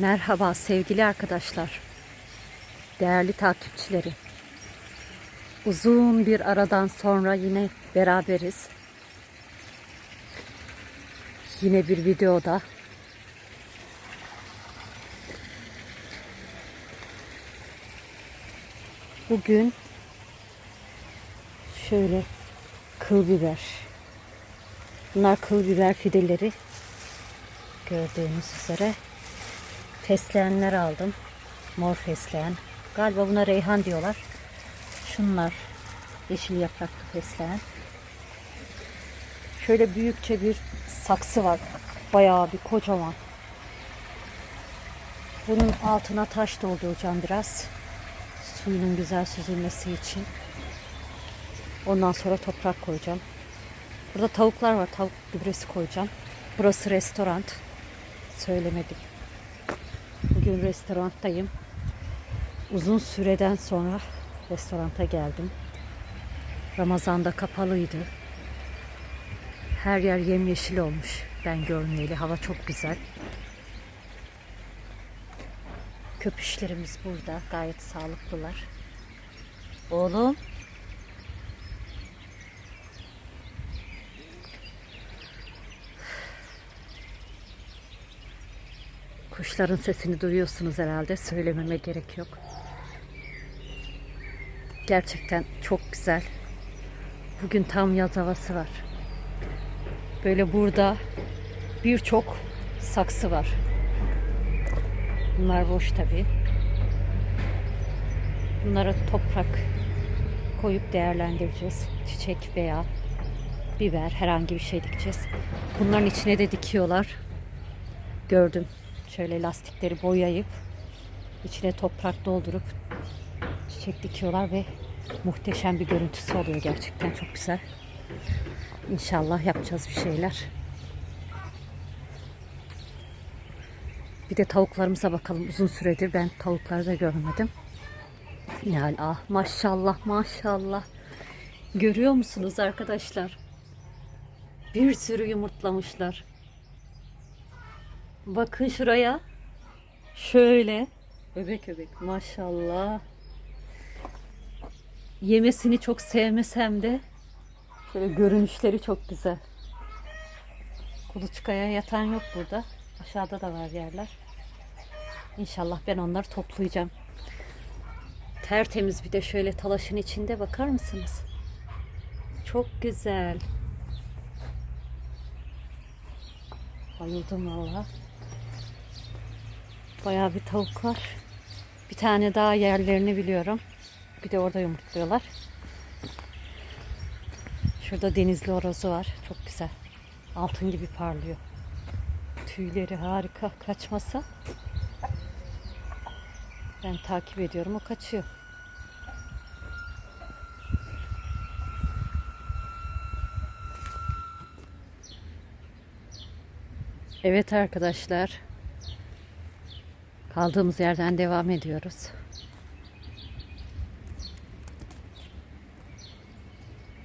Merhaba sevgili arkadaşlar. Değerli takipçilerim. Uzun bir aradan sonra yine beraberiz. Yine bir videoda. Bugün şöyle kıl biber. Bunlar kıl biber fideleri. Gördüğünüz üzere fesleğenler aldım. Mor fesleğen. Galiba buna reyhan diyorlar. Şunlar yeşil yapraklı fesleğen. Şöyle büyükçe bir saksı var. Bayağı bir kocaman. Bunun altına taş dolduracağım biraz. Suyunun güzel süzülmesi için. Ondan sonra toprak koyacağım. Burada tavuklar var. Tavuk gübresi koyacağım. Burası restoran. Söylemedim. Bugün restoranttayım. Uzun süreden sonra restoranta geldim. Ramazan'da kapalıydı. Her yer yemyeşil olmuş. Ben görmeyeli. Hava çok güzel. Köpüşlerimiz burada. Gayet sağlıklılar. Oğlum. Kuşların sesini duyuyorsunuz herhalde. Söylememe gerek yok. Gerçekten çok güzel. Bugün tam yaz havası var. Böyle burada birçok saksı var. Bunlar boş tabi. Bunlara toprak koyup değerlendireceğiz. Çiçek veya biber herhangi bir şey dikeceğiz. Bunların içine de dikiyorlar. Gördüm. Şöyle lastikleri boyayıp içine toprak doldurup çiçek dikiyorlar ve muhteşem bir görüntüsü oluyor gerçekten çok güzel. İnşallah yapacağız bir şeyler. Bir de tavuklarımıza bakalım. Uzun süredir ben tavukları da görmedim. Yani ah maşallah maşallah. Görüyor musunuz arkadaşlar? Bir sürü yumurtlamışlar. Bakın şuraya. Şöyle. Öbek öbek maşallah. Yemesini çok sevmesem de şöyle görünüşleri çok güzel. Kuluçkaya yatan yok burada. Aşağıda da var yerler. İnşallah ben onları toplayacağım. Tertemiz bir de şöyle talaşın içinde bakar mısınız? Çok güzel. Bayıldım valla. Bayağı bir tavuk var. Bir tane daha yerlerini biliyorum. Bir de orada yumurtluyorlar. Şurada denizli orozu var. Çok güzel. Altın gibi parlıyor. Tüyleri harika. Kaçmasa. Ben takip ediyorum. O kaçıyor. Evet arkadaşlar. Kaldığımız yerden devam ediyoruz.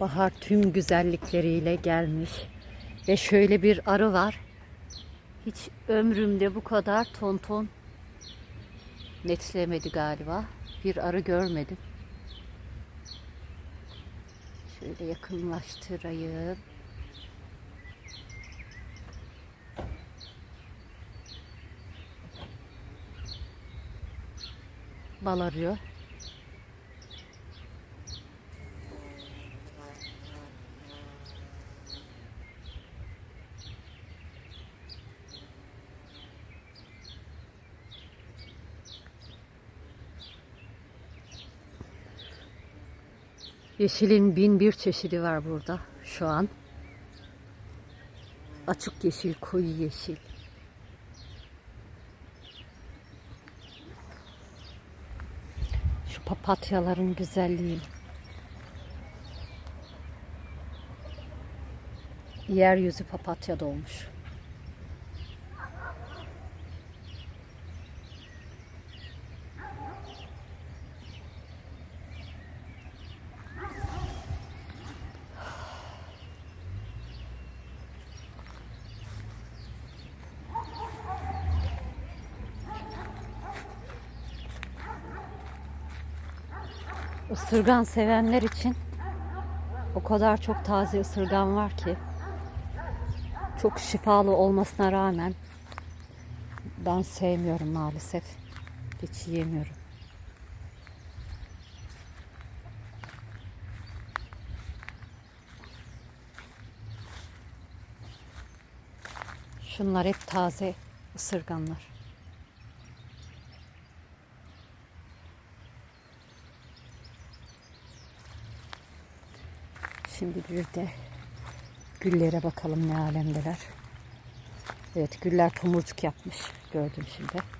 Bahar tüm güzellikleriyle gelmiş. Ve şöyle bir arı var. Hiç ömrümde bu kadar tonton netlemedi galiba. Bir arı görmedim. Şöyle yakınlaştırayım. Bal arıyor. Yeşilin bin bir çeşidi var burada şu an. Açık yeşil, koyu yeşil. Papatyaların güzelliği. Yeryüzü papatya dolmuş. Isırgan sevenler için o kadar çok taze ısırgan var ki çok şifalı olmasına rağmen ben sevmiyorum maalesef. Hiç yiyemiyorum. Şunlar hep taze ısırganlar. Şimdi bir de güllere bakalım ne alemdeler. Evet güller tomurcuk yapmış. Gördüm şimdi.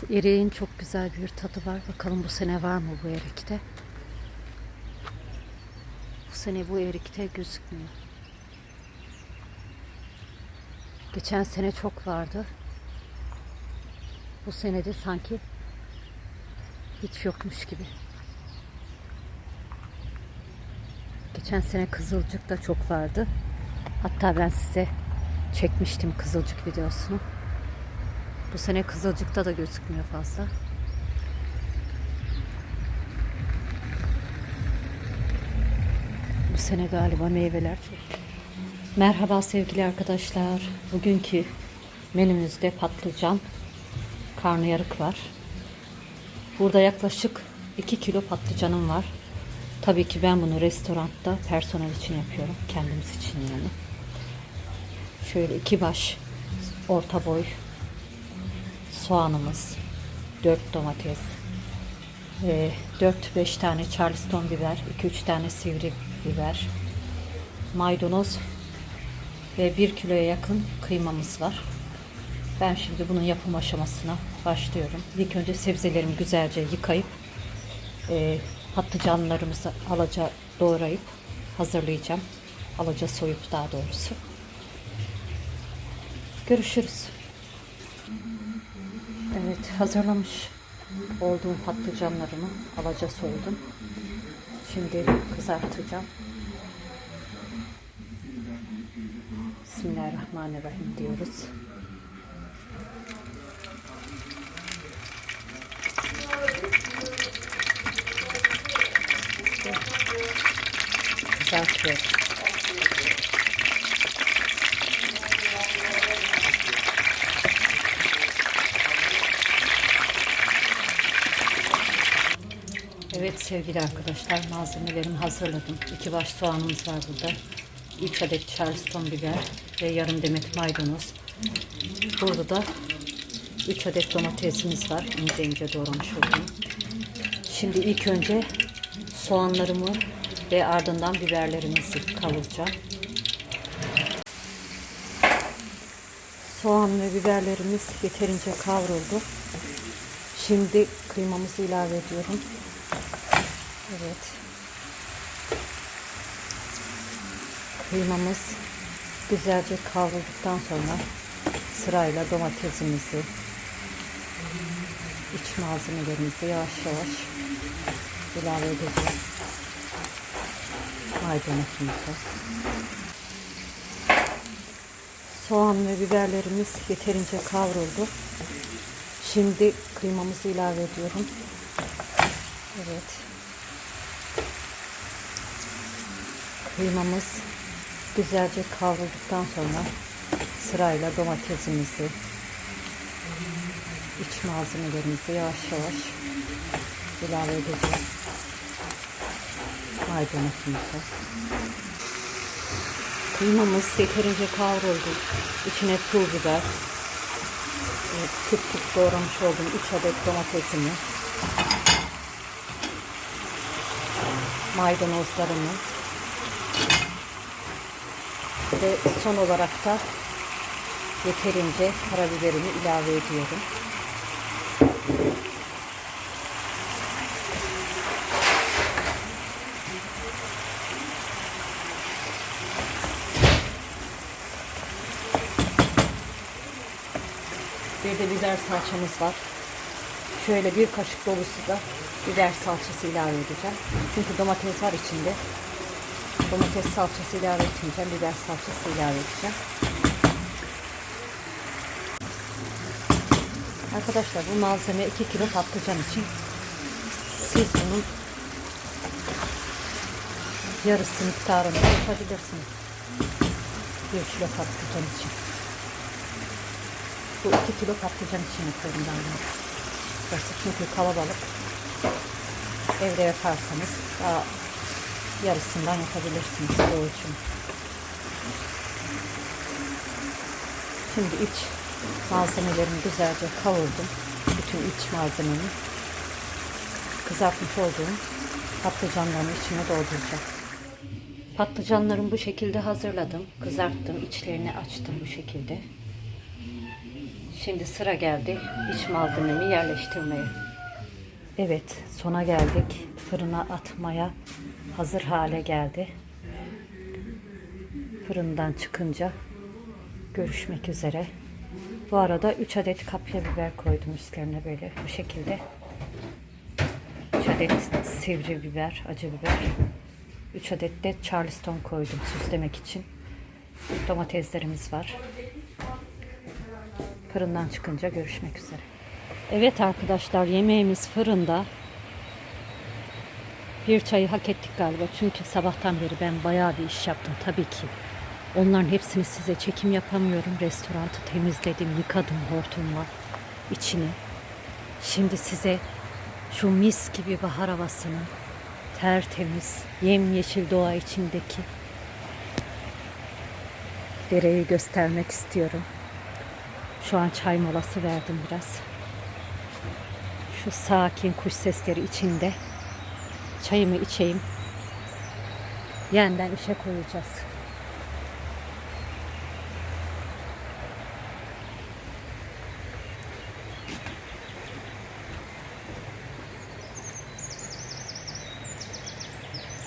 Şu eriğin çok güzel bir tadı var. Bakalım bu sene var mı bu erikte? Bu sene bu erikte gözükmüyor. Geçen sene çok vardı. Bu sene de sanki hiç yokmuş gibi. Geçen sene kızılcık da çok vardı. Hatta ben size çekmiştim kızılcık videosunu. Bu sene Kızılcık'ta da gözükmüyor fazla. Bu sene galiba meyveler çok. Merhaba sevgili arkadaşlar. Bugünkü menümüzde patlıcan, karnıyarık var. Burada yaklaşık 2 kilo patlıcanım var. Tabii ki ben bunu restoranda personel için yapıyorum. Kendimiz için yani. Şöyle iki baş orta boy soğanımız, 4 domates, 4-5 tane charleston biber, 2-3 tane sivri biber, maydanoz ve 1 kiloya yakın kıymamız var. Ben şimdi bunun yapım aşamasına başlıyorum. İlk önce sebzelerimi güzelce yıkayıp e, patlıcanlarımızı alaca doğrayıp hazırlayacağım. Alaca soyup daha doğrusu. Görüşürüz. Evet hazırlamış olduğum patlıcanlarımı alaca soydum. Şimdi kızartacağım. Bismillahirrahmanirrahim diyoruz. Kızartıyorum. Evet sevgili arkadaşlar malzemelerimi hazırladım. İki baş soğanımız var burada. 3 adet charleston biber ve yarım demet maydanoz. Burada da 3 adet domatesimiz var. İnce ince doğramış olduğum. Şimdi ilk önce soğanlarımı ve ardından biberlerimizi kavuracağım. Soğan ve biberlerimiz yeterince kavruldu. Şimdi kıymamızı ilave ediyorum. Evet. Kıymamız güzelce kavrulduktan sonra sırayla domatesimizi, iç malzemelerimizi yavaş yavaş ilave edeceğiz. Maydanozumuzu. Soğan ve biberlerimiz yeterince kavruldu. Şimdi kıymamızı ilave ediyorum. Evet. Kıymamız güzelce kavrulduktan sonra sırayla domatesimizi, iç malzemelerimizi yavaş yavaş ilave edeceğiz. Maydanozumuzu. Kıymamız yeterince kavruldu. İçine pul biber, e, küp küp doğramış olduğum 3 adet domatesimi, maydanozlarımı ve son olarak da yeterince karabiberimi ilave ediyorum. Bir de biber salçamız var. Şöyle bir kaşık dolusu da biber salçası ilave edeceğim. Çünkü domates var içinde. Domates salçası ilave etmeyeceğim. Biber salçası ilave edeceğim. Arkadaşlar bu malzeme 2 kilo patlıcan için. Siz bunun yarısı miktarında yapabilirsiniz. 1 kilo patlıcan için. Bu 2 kilo patlıcan için yapıyorum ben bunu. Burası çünkü kalabalık. Evde yaparsanız daha yarısından yapabilirsiniz için. Şimdi iç malzemelerimi güzelce kavurdum. Bütün iç malzememi kızartmış olduğum patlıcanların içine dolduracağım. Patlıcanlarımı bu şekilde hazırladım. Kızarttım. içlerini açtım bu şekilde. Şimdi sıra geldi iç malzememi yerleştirmeye. Evet sona geldik. Fırına atmaya hazır hale geldi. Fırından çıkınca görüşmek üzere. Bu arada 3 adet kapya biber koydum üstlerine böyle bu şekilde. 3 adet sivri biber, acı biber. 3 adet de charleston koydum süslemek için. Domateslerimiz var. Fırından çıkınca görüşmek üzere. Evet arkadaşlar yemeğimiz fırında. Bir çayı hak ettik galiba. Çünkü sabahtan beri ben bayağı bir iş yaptım tabii ki. Onların hepsini size çekim yapamıyorum. Restoranı temizledim, yıkadım hortumla içini. Şimdi size şu mis gibi bahar havasını, tertemiz, yemyeşil doğa içindeki dereyi göstermek istiyorum. Şu an çay molası verdim biraz. Şu sakin kuş sesleri içinde çayımı içeyim. Yeniden işe koyacağız.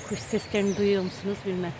Kuş seslerini duyuyor musunuz bilmem.